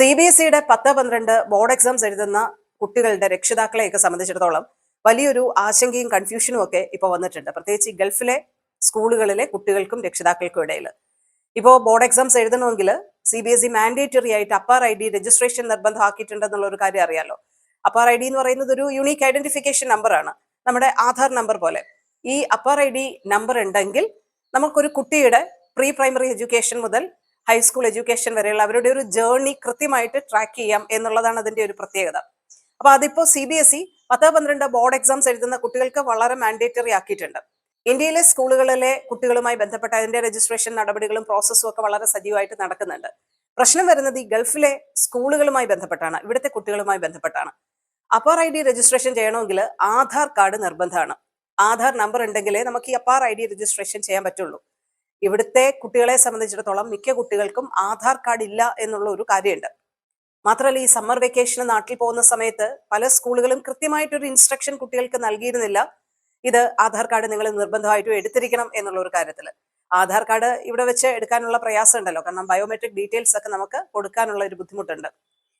C B S സിയുടെ പത്ത് പന്ത്രണ്ട് ബോർഡ് എക്സാംസ് എഴുതുന്ന കുട്ടികളുടെ രക്ഷിതാക്കളെയൊക്കെ സംബന്ധിച്ചിടത്തോളം വലിയൊരു ആശങ്കയും കൺഫ്യൂഷനും ഒക്കെ ഇപ്പോൾ വന്നിട്ടുണ്ട്. പ്രത്യേകിച്ച് ഗൾഫിലെ സ്കൂളുകളിലെ കുട്ടികൾക്കും രക്ഷിതാക്കൾക്കും ഇടയിൽ. ഇപ്പോൾ ബോർഡ് എക്സാംസ് എഴുതണമെങ്കിൽ C B S E mandatory ആയിട്ട് അപ്പാർ ഐ ഡി രജിസ്ട്രേഷൻ നിർബന്ധമാക്കിയിട്ടുണ്ടെന്നുള്ള ഒരു കാര്യം അറിയാലോ. അപ്പാർ ഐ ഡി എന്ന് പറയുന്നത് ഒരു യുണീക്ക് ഐഡന്റിഫിക്കേഷൻ നമ്പറാണ് നമ്മുടെ ആധാർ നമ്പർ പോലെ. ഈ അപ്പാർ ഐ ഡി നമ്പർ ഉണ്ടെങ്കിൽ നമുക്കൊരു കുട്ടിയുടെ പ്രീ പ്രൈമറി എഡ്യൂക്കേഷൻ മുതൽ ഹൈസ്കൂൾ എഡ്യൂക്കേഷൻ വരെയുള്ള അവരുടെ ഒരു ജേർണി കൃത്യമായിട്ട് ട്രാക്ക് ചെയ്യാം എന്നുള്ളതാണ് അതിന്റെ ഒരു പ്രത്യേകത. അപ്പോൾ അതിപ്പോ സി ബി എസ് ഇ പത്ത് പന്ത്രണ്ട് ബോർഡ് എക്സാംസ് എഴുതുന്ന കുട്ടികൾക്ക് വളരെ മാൻഡേറ്ററി ആക്കിയിട്ടുണ്ട്. ഇന്ത്യയിലെ സ്കൂളുകളിലെ കുട്ടികളുമായി ബന്ധപ്പെട്ട അതിന്റെ രജിസ്ട്രേഷൻ നടപടികളും പ്രോസസ്സും ഒക്കെ വളരെ സജീവമായിട്ട് നടക്കുന്നുണ്ട്. പ്രശ്നം വരുന്നത് ഈ ഗൾഫിലെ സ്കൂളുകളുമായി ബന്ധപ്പെട്ടാണ് ഇവിടുത്തെ കുട്ടികളുമായി ബന്ധപ്പെട്ടാണ്. അപ്പാർ ഐ ഡി രജിസ്ട്രേഷൻ ചെയ്യണമെങ്കിൽ ആധാർ കാർഡ് നിർബന്ധമാണ്. ആധാർ നമ്പർ ഉണ്ടെങ്കിലേ നമുക്ക് ഈ അപ്പാർ ഐ ഡി രജിസ്ട്രേഷൻ ചെയ്യാൻ പറ്റുള്ളൂ. ഇവിടുത്തെ കുട്ടികളെ സംബന്ധിച്ചിടത്തോളം മിക്ക കുട്ടികൾക്കും ആധാർ കാർഡ് ഇല്ല എന്നുള്ള ഒരു കാര്യമുണ്ട്. മാത്രമല്ല ഈ സമ്മർ വെക്കേഷന് നാട്ടിൽ പോകുന്ന സമയത്ത് പല സ്കൂളുകളും കൃത്യമായിട്ടൊരു ഇൻസ്ട്രക്ഷൻ കുട്ടികൾക്ക് നൽകിയിരുന്നില്ല. ഇത് ആധാർ കാർഡ് നിങ്ങൾ നിർബന്ധമായിട്ടും എടുത്തിരിക്കണം എന്നുള്ള ഒരു കാര്യത്തിൽ. ആധാർ കാർഡ് ഇവിടെ വെച്ച് എടുക്കാനുള്ള പ്രയാസം ഉണ്ടല്ലോ. കാരണം ബയോമെട്രിക് ഡീറ്റെയിൽസ് ഒക്കെ നമുക്ക് കൊടുക്കാനുള്ള ഒരു ബുദ്ധിമുട്ടുണ്ട്.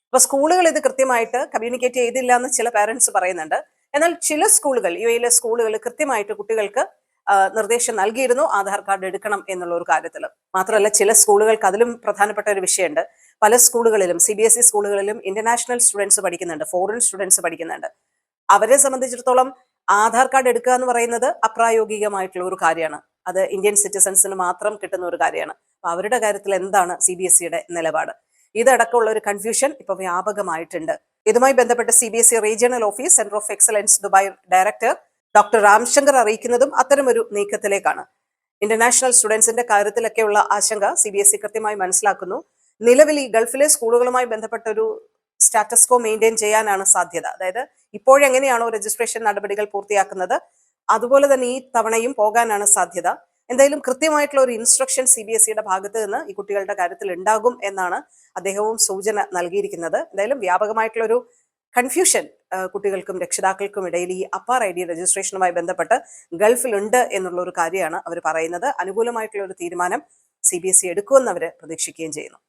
അപ്പൊ സ്കൂളുകൾ ഇത് കൃത്യമായിട്ട് കമ്മ്യൂണിക്കേറ്റ് ചെയ്തില്ല എന്ന് ചില പാരന്റ്സ് പറയുന്നുണ്ട്. എന്നാൽ ചില സ്കൂളുകൾ യു എയിലെ സ്കൂളുകൾ കൃത്യമായിട്ട് കുട്ടികൾക്ക് നിർദ്ദേശം നൽകിയിരുന്നു ആധാർ കാർഡ് എടുക്കണം എന്നുള്ള ഒരു കാര്യത്തിൽ മാത്രമല്ല ചില സ്കൂളുകൾക്ക് അതിലും പ്രധാനപ്പെട്ട ഒരു വിഷയമുണ്ട്. പല സ്കൂളുകളിലും സി ബി എസ് ഇ സ്കൂളുകളിലും ഇന്റർനാഷണൽ സ്റ്റുഡൻസ് പഠിക്കുന്നുണ്ട് ഫോറിൻ സ്റ്റുഡൻസ് പഠിക്കുന്നുണ്ട്. അവരെ സംബന്ധിച്ചിടത്തോളം ആധാർ കാർഡ് എടുക്കുക എന്ന് പറയുന്നത് അപ്രായോഗികമായിട്ടുള്ള ഒരു കാര്യമാണ്. അത് ഇന്ത്യൻ സിറ്റിസൺസിന് മാത്രം കിട്ടുന്ന ഒരു കാര്യമാണ്. അപ്പൊ അവരുടെ കാര്യത്തിൽ എന്താണ് സി ബി എസ് സിയുടെ നിലപാട്? ഇതടക്കമുള്ള ഒരു കൺഫ്യൂഷൻ ഇപ്പൊ വ്യാപകമായിട്ടുണ്ട്. ഇതുമായി ബന്ധപ്പെട്ട് C B S E regional office center of excellence Dubai director doctor Ramshankar അറിയിക്കുന്നതും അത്തരമൊരു നീക്കത്തിലേക്കാണ്. ഇന്റർനാഷണൽ സ്റ്റുഡൻസിന്റെ കാര്യത്തിലൊക്കെയുള്ള ആശങ്ക സി ബി എസ് ഇ കൃത്യമായി മനസ്സിലാക്കുന്നു. നിലവിൽ ഈ ഗൾഫിലെ സ്കൂളുകളുമായി ബന്ധപ്പെട്ട ഒരു സ്റ്റാറ്റസ്കോ മെയിന്റെയിൻ ചെയ്യാനാണ് സാധ്യത. അതായത് ഇപ്പോഴെങ്ങനെയാണോ രജിസ്ട്രേഷൻ നടപടികൾ പൂർത്തിയാക്കുന്നത് അതുപോലെ തന്നെ ഈ തവണയും പോകാനാണ് സാധ്യത. എന്തായാലും കൃത്യമായിട്ടുള്ള ഒരു ഇൻസ്ട്രക്ഷൻ സി ബി എസ് സിയുടെ ഭാഗത്ത് നിന്ന് ഈ കുട്ടികളുടെ കാര്യത്തിൽ ഉണ്ടാകും എന്നാണ് അദ്ദേഹവും സൂചന നൽകിയിരിക്കുന്നത്. എന്തായാലും വ്യാപകമായിട്ടുള്ള ഒരു കൺഫ്യൂഷൻ കുട്ടികൾക്കും രക്ഷിതാക്കൾക്കും ഇടയിൽ ഈ അപ്പാർ ഐ ഡി രജിസ്ട്രേഷനുമായി ബന്ധപ്പെട്ട് ഗൾഫിലുണ്ട് എന്നുള്ള ഒരു കാര്യമാണ് അവർ പറയുന്നത്. അനുകൂലമായിട്ടുള്ള ഒരു തീരുമാനം സി ബി എസ് ഇ എടുക്കുമെന്ന് അവർ പ്രതീക്ഷിക്കുകയും ചെയ്യുന്നു.